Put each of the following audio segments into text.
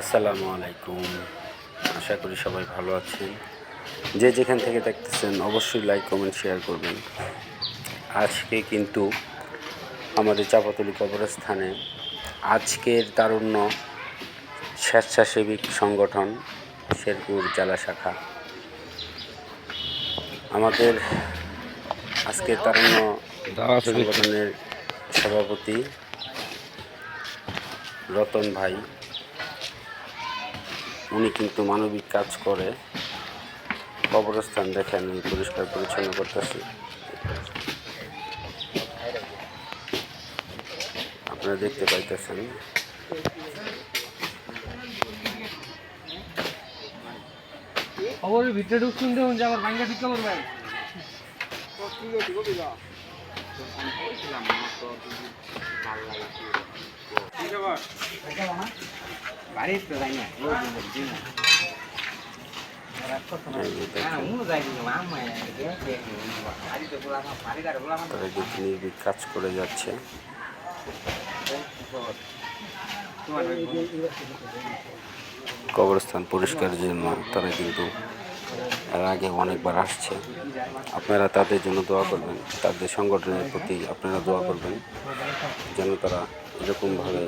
আসসালামু আলাইকুম। আশা করি সবাই ভালো আছেন। যে যেখান থেকে দেখতেছেন অবশ্যই লাইক কমেন্ট শেয়ার করবেন। আজকে কিন্তু আমাদের চাপাতলি কবরস্থানে আজকের তারুণ্য স্বেচ্ছাসেবী সংগঠন শেরপুর জেলা শাখা। আমাদের আজকের তারুণ্য সংগঠনের সভাপতি রতন ভাই। উনি কিন্তু মানবিক কাজ করে। কবরস্থান দেখেন আমি পরিষ্কার পরিচ্ছন্ন করতেছে। আপনারা দেখতে পাইতেছেন। খবরের ভিতরে ঢুকছুন দেখুন যে আমার ভাঙ্গা ঠিক করবেন কাজ করে যাচ্ছে কবরস্থান পরিষ্কারের জন্য তারা কিন্তু এর আগে অনেকবার আসছে। আপনারা তাদের জন্য দোয়া করবেন। তাদের সংগঠনের প্রতি আপনারা দোয়া করবেন। যেন তারা এরকমভাবে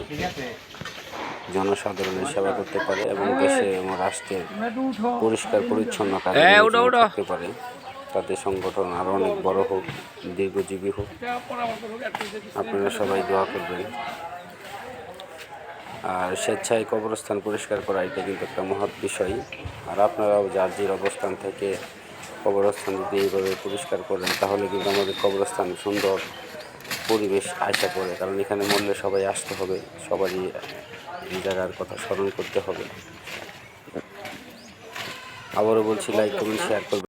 জনসাধারণের সেবা করতে পারে এবং দেশে এবং রাষ্ট্রের পরিষ্কার পরিচ্ছন্ন কাজে নিয়োজিত পারে। তাদের সংগঠন আরও অনেক বড় হোক দীর্ঘজীবী হোক। আপনারা সবাই দোয়া করবেন। আর স্বেচ্ছায় কবরস্থান পরিষ্কার করা এটা কিন্তু একটা মহৎ বিষয়। আর আপনারাও যার যে অবস্থান থেকে কবরস্থান যদি এইভাবে পরিষ্কার করেন তাহলে কিন্তু আমাদের কবরস্থান সুন্দর পরিবেশ আসা করে কারণ এখানে মরলে সবাই আসতে হবে, সবারই এই জায়গার কথা স্মরণ করতে হবে। আবারও বলছি লাইক কমেন্ট শেয়ার করবেন।